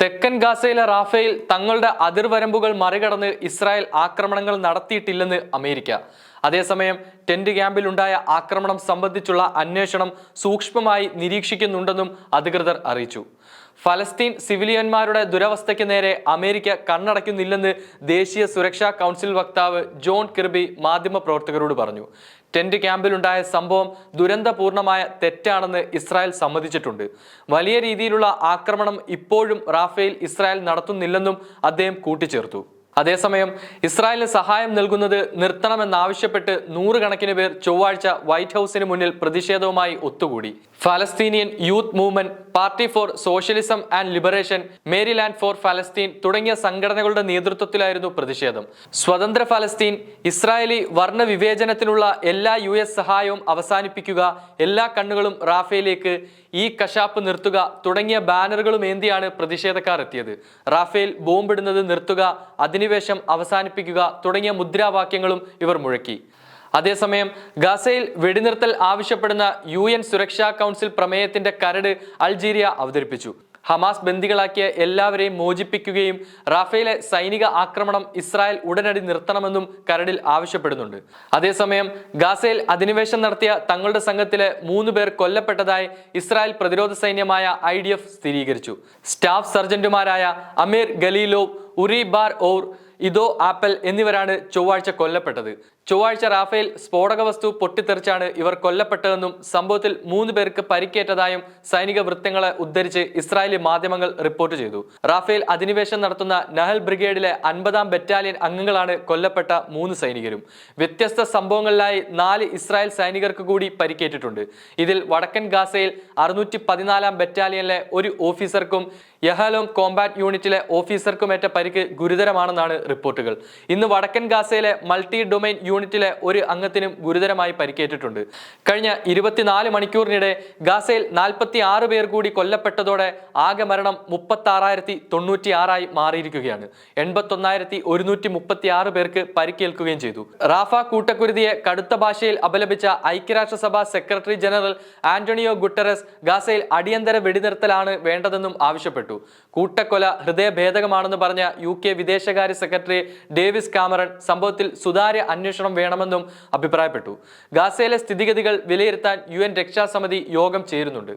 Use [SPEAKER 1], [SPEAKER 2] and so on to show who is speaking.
[SPEAKER 1] തെക്കൻ ഗാസയിലെ റാഫേൽ തങ്ങളുടെ അതിർവരമ്പുകൾ മറികടന്ന് ഇസ്രായേൽ ആക്രമണങ്ങൾ നടത്തിയിട്ടില്ലെന്ന് അമേരിക്ക. അതേസമയം ടെന്റ് ക്യാമ്പിലുണ്ടായ ആക്രമണം സംബന്ധിച്ചുള്ള അന്വേഷണം സൂക്ഷ്മമായി നിരീക്ഷിക്കുന്നുണ്ടെന്നും അധികൃതർ അറിയിച്ചു. ഫലസ്തീൻ സിവിലിയന്മാരുടെ ദുരവസ്ഥയ്ക്ക് നേരെ അമേരിക്ക കണ്ണടയ്ക്കുന്നില്ലെന്ന് ദേശീയ സുരക്ഷാ കൗൺസിൽ വക്താവ് ജോൺ കിർബി മാധ്യമപ്രവർത്തകരോട് പറഞ്ഞു. ടെന്റ് ക്യാമ്പിലുണ്ടായ സംഭവം ദുരന്തപൂർണമായ തെറ്റാണെന്ന് ഇസ്രായേൽ സമ്മതിച്ചിട്ടുണ്ട്. വലിയ രീതിയിലുള്ള ആക്രമണം ഇപ്പോഴും റാഫേൽ ഇസ്രായേൽ നടത്തുന്നില്ലെന്നും അദ്ദേഹം കൂട്ടിച്ചേർത്തു. അതേസമയം ഇസ്രായേലിന് സഹായം നൽകുന്നത് നിർത്തണമെന്നാവശ്യപ്പെട്ട് നൂറുകണക്കിന് പേർ ചൊവ്വാഴ്ച വൈറ്റ് ഹൗസിന് മുന്നിൽ പ്രതിഷേധവുമായി ഒത്തുകൂടി. Palestinian youth movement party for socialism and liberation Maryland for ഫലസ്തീൻ തുടങ്ങിയ സംഘടനകളുടെ നേതൃത്വത്തിലായിരുന്നു പ്രതിഷേധം. സ്വതന്ത്ര ഫലസ്തീൻ ഇസ്രായേലി വർണ വിവേചനത്തിനുള്ള എല്ലാ യു എസ് സഹായവും അവസാനിപ്പിക്കുക എല്ലാ കണ്ണുകളും റാഫേലേക്ക് ഈ കശാപ്പ് നിർത്തുക തുടങ്ങിയ ബാനറുകളും ഏന്തിയാണ് പ്രതിഷേധക്കാർ എത്തിയത്. റാഫേൽ ബോംബിടുന്നത് നിർത്തുക അധിനിവേശം അവസാനിപ്പിക്കുക തുടങ്ങിയ മുദ്രാവാക്യങ്ങളും ഇവർ മുഴക്കി. അതേസമയം ഗസയിൽ വെടിനിർത്തൽ ആവശ്യപ്പെടുന്ന യു എൻ സുരക്ഷാ കൗൺസിൽ പ്രമേയത്തിന്റെ കരട് അൾജീരിയ അവതരിപ്പിച്ചു. ഹമാസ് ബന്ദികളാക്കിയ എല്ലാവരെയും മോചിപ്പിക്കുകയും റാഫേലെ സൈനിക ആക്രമണം ഇസ്രായേൽ ഉടനടി നിർത്തണമെന്നും കരടിൽ ആവശ്യപ്പെടുന്നുണ്ട്. അതേസമയം ഗാസയിൽ അധിനിവേശം നടത്തിയ തങ്ങളുടെ സംഘത്തിലെ മൂന്ന് പേർ കൊല്ലപ്പെട്ടതായി ഇസ്രായേൽ പ്രതിരോധ സൈന്യമായ ഐ സ്ഥിരീകരിച്ചു. Staff സർജന്റുമാരായ Amir Galilov Uri Bar Or Ido Appel എന്നിവരാണ് ചൊവ്വാഴ്ച കൊല്ലപ്പെട്ടത്. ചൊവ്വാഴ്ച റാഫേൽ സ്ഫോടക വസ്തു പൊട്ടിത്തെറിച്ചാണ് ഇവർ കൊല്ലപ്പെട്ടതെന്നും സംഭവത്തിൽ മൂന്ന് പേർക്ക് പരിക്കേറ്റതായും സൈനിക വൃത്തങ്ങളെ ഉദ്ധരിച്ച് ഇസ്രായേലി മാധ്യമങ്ങൾ റിപ്പോർട്ട് ചെയ്തു. റാഫേൽ അധിനിവേശം നടത്തുന്ന നഹൽ ബ്രിഗേഡിലെ അൻപതാം ബറ്റാലിയൻ അംഗങ്ങളാണ് കൊല്ലപ്പെട്ട മൂന്ന് സൈനികരും. വ്യത്യസ്ത സംഭവങ്ങളിലായി നാല് ഇസ്രായേൽ സൈനികർക്ക് കൂടി പരിക്കേറ്റിട്ടുണ്ട്. ഇതിൽ വടക്കൻ ഗാസയിൽ അറുന്നൂറ്റി പതിനാലാം ബറ്റാലിയനിലെ ഒരു ഓഫീസർക്കും യഹാലോം കോമ്പാറ്റ് യൂണിറ്റിലെ ഓഫീസർക്കും ഏറ്റ പരിക്ക് ഗുരുതരമാണെന്നാണ് റിപ്പോർട്ടുകൾ. ഇന്ന് വടക്കൻ ഗാസയിലെ മൾട്ടി ഡൊമൈൻ യൂണിറ്റിലെ ഒരു അംഗത്തിനും ഗുരുതരമായി പരിക്കേറ്റിട്ടുണ്ട്. കഴിഞ്ഞ ഇരുപത്തിനാല് മണിക്കൂറിനിടെ ഗാസയിൽ നാൽപ്പത്തി ആറ് പേർ കൂടി കൊല്ലപ്പെട്ടതോടെ ആകെ മരണം മുപ്പത്തി ആറായിരത്തി തൊണ്ണൂറ്റി ആറായി മാറിയിരിക്കുകയാണ്. എൺപത്തൊന്നായിരത്തി ഒരുന്നൂറ്റി മുപ്പത്തി ആറ് പേർക്ക് പരിക്കേൽക്കുകയും ചെയ്തു. റാഫ കൂട്ടക്കുരുതിയെ കടുത്ത ഭാഷയിൽ അപലപിച്ച ഐക്യരാഷ്ട്രസഭ സെക്രട്ടറി ജനറൽ ആന്റണിയോ ഗുട്ടറസ് ഗാസയിൽ അടിയന്തര വെടിനിർത്തലാണ് വേണ്ടതെന്നും ആവശ്യപ്പെട്ടു. കൂട്ടക്കൊല ഹൃദയഭേദകമാണെന്ന് പറഞ്ഞ യു കെ വിദേശകാര്യ സെക്രട്ടറി ഡേവിസ് കാമറൺ സംഭവത്തിൽ സുതാര്യ അന്വേഷണം വേണമെന്നും അഭിപ്രായപ്പെട്ടു. ഗാസയിലെ സ്ഥിതിഗതികൾ വിലയിരുത്താൻ യു എൻ രക്ഷാസമിതി യോഗം ചേരുന്നുണ്ട്.